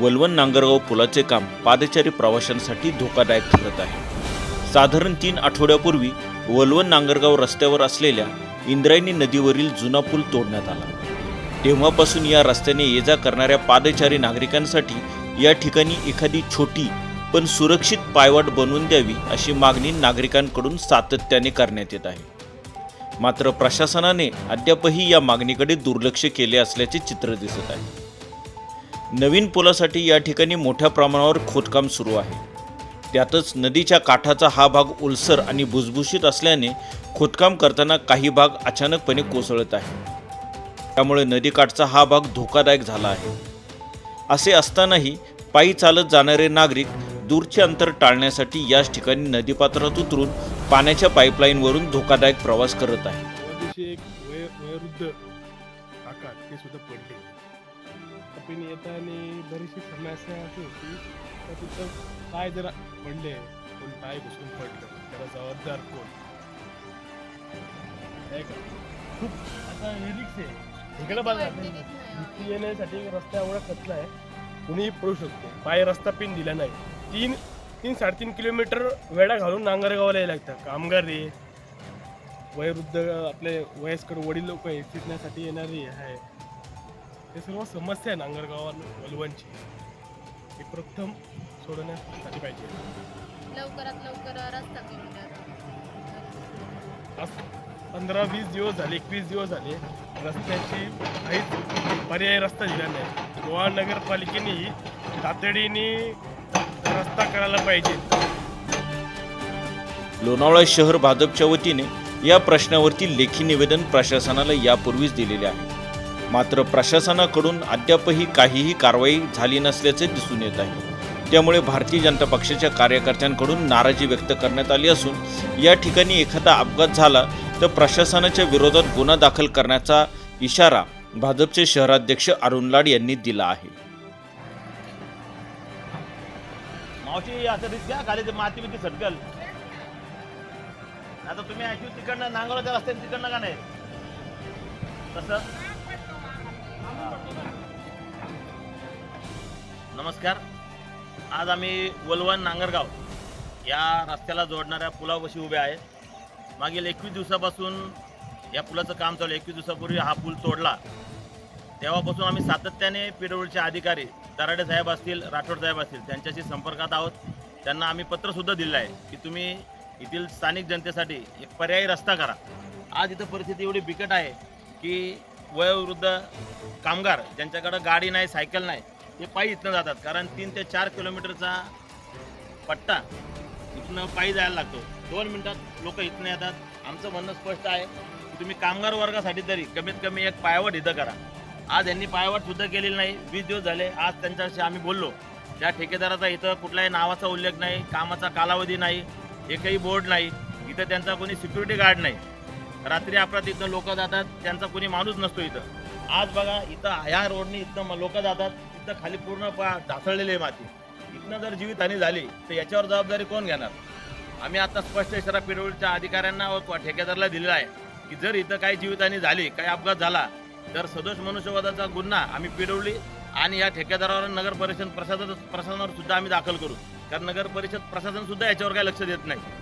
वलवण नांगरगाव पुलाचे काम पादचारी प्रवाशांसाठी धोकादायक ठरत आहे. साधारण तीन आठवड्यापूर्वी वलवण नांगरगाव रस्त्यावर असलेल्या इंद्रायणी नदीवरील जुना पूल तोडण्यात आला. तेव्हापासून या रस्त्याने ये जा करणाऱ्या पादचारी नागरिकांसाठी या ठिकाणी एखादी छोटी पण सुरक्षित पायवाट बनवून द्यावी अशी मागणी नागरिकांकडून सातत्याने करण्यात येत आहे. मात्र प्रशासनाने अद्यापही या मागणीकडे दुर्लक्ष केले असल्याचे चित्र दिसत आहे. नवीन पुलासाठी या ठिकाणी मोठ्या प्रमाणावर खोदकाम सुरू आहे. त्यातच नदीच्या काठाचा हा भाग ओलसर आणि भुसभुशीत असल्याने खोदकाम करताना काही भाग अचानकपणे कोसळत आहे. त्यामुळे नदीकाठचा हा भाग धोकादायक झाला आहे. असे असतानाही पायी चालत जाणारे नागरिक दूरचे अंतर टाळण्यासाठी याच ठिकाणी नदीपात्रात उतरून पाण्याच्या पाईपलाईनवरून धोकादायक प्रवास करत आहे. कपिन येताना बरीचशी समस्या अशी होती. तर तिथं पाय जरा पडले. कोण पाय घुसून पडलं. त्याला जबाबदार कोण? आहे का? खूप आता हे रिक्स आहे. इकडे बघा. येण्यासाठी रस्ता एवढा कचला आहे. कुणीही पळू शकतो. पाय रस्ता पिन दिला नाही. तीन तीन साडेतीन किलोमीटर वेळा घालून नांगरगावला यायला लागतं. कामगार रे वयोवृद्ध आपले वयस्कर वडील लोक आहे फिरण्यासाठी येणारी आहे. हे सर्व समस्या आहे नांगरगाव वलवणची. हे प्रथम सोडवण्यासाठी पाहिजे. लवकरात लवकर रस्ता करून द्या. आज पंधरा वीस दिवस झाले एकवीस दिवस झाले रस्त्याची काहीच पर्यायी रस्ता दिला नाही. गोवा नगरपालिकेने तातडीने रस्ता करायला पाहिजे. लोणावळा शहर भाजपच्या वतीने या प्रश्नावरती लेखी निवेदन प्रशासनाला यापूर्वीच दिलेले आहे. मात्र प्रशासनाकडून अद्यापही काहीही कारवाई झाली नसल्याचे दिसून येत आहे. त्यामुळे भारतीय जनता पक्षाच्या कार्यकर्त्यांकडून नाराजी व्यक्त करण्यात आली असून या ठिकाणी एखादा अपघात झाला तर प्रशासनाच्या विरोधात गुन्हा दाखल करण्याचा इशारा भाजपचे शहराध्यक्ष अरुण लाड यांनी दिला आहे. मावशी रिस्क घ्या. खाली माती बिती सटकल. आता तुम्ही तिकडनं नांगवल्याच्या रस्त्याने तिकडनं का नाही? तसं? नमस्कार. आज आम्ही वलवण नांगरगाव या रस्त्याला जोडणाऱ्या पुलापाशी उभे आहे. मागील एकवीस दिवसापासून या पुलाचं काम चालू आहे. एकवीस दिवसापूर्वी हा पूल तोडला. तेव्हापासून आम्ही सातत्याने पिरवळचे अधिकारी दराडे साहेब असतील राठोड साहेब असतील त्यांच्याशी संपर्कात आहोत. त्यांना आम्ही पत्रसुद्धा दिलं आहे की तुम्ही येथील स्थानिक जनतेसाठी एक पर्यायी रस्ता करा. आज इथं परिस्थिती एवढी बिकट आहे की वयोवृद्ध कामगार ज्यांच्याकडं गाडी नाही सायकल नाही ते पायी इथनं जातात. कारण तीन ते चार किलोमीटरचा पट्टा इथनं पायी जायला लागतो. दोन मिनटात लोक इथनं येतात. आमचं म्हणणं स्पष्ट आहे की तुम्ही कामगार वर्गासाठी तरी कमीत कमी एक पायवाट इथं करा. आज यांनी पायवाट सुद्धा केलेली नाही. वीस दिवस झाले आज त्यांच्याशी आम्ही बोललो. त्या ठेकेदाराचा इथं कुठल्याही नावाचा उल्लेख नाही कामाचा कालावधी नाही एकही बोर्ड नाही. इथं त्यांचा कोणी सिक्युरिटी गार्ड नाही. रात्री अपरात इथं लोक जातात त्यांचा कोणी माणूस नसतो इथं. आज बघा इथं ह्या रोडनी इथं लोक जातात इथं खाली पूर्ण ढासळलेली आहे माती. इथनं जर जीवितहानी झाली तर याच्यावर जबाबदारी कोण घेणार? आम्ही आता स्पष्ट इशारा पिडवळीच्या अधिकाऱ्यांना व ठेकेदारला दिलेला आहे की जर इथं काही जीवितहानी झाली काही अपघात झाला तर सदोष मनुष्यवधाचा गुन्हा आम्ही पिरवली आणि या ठेकेदारावर नगर परिषद प्रशासन प्रशासनावर सुद्धा आम्ही दाखल करू. कारण नगर परिषद प्रशासन सुद्धा याच्यावर काही लक्ष देत नाही.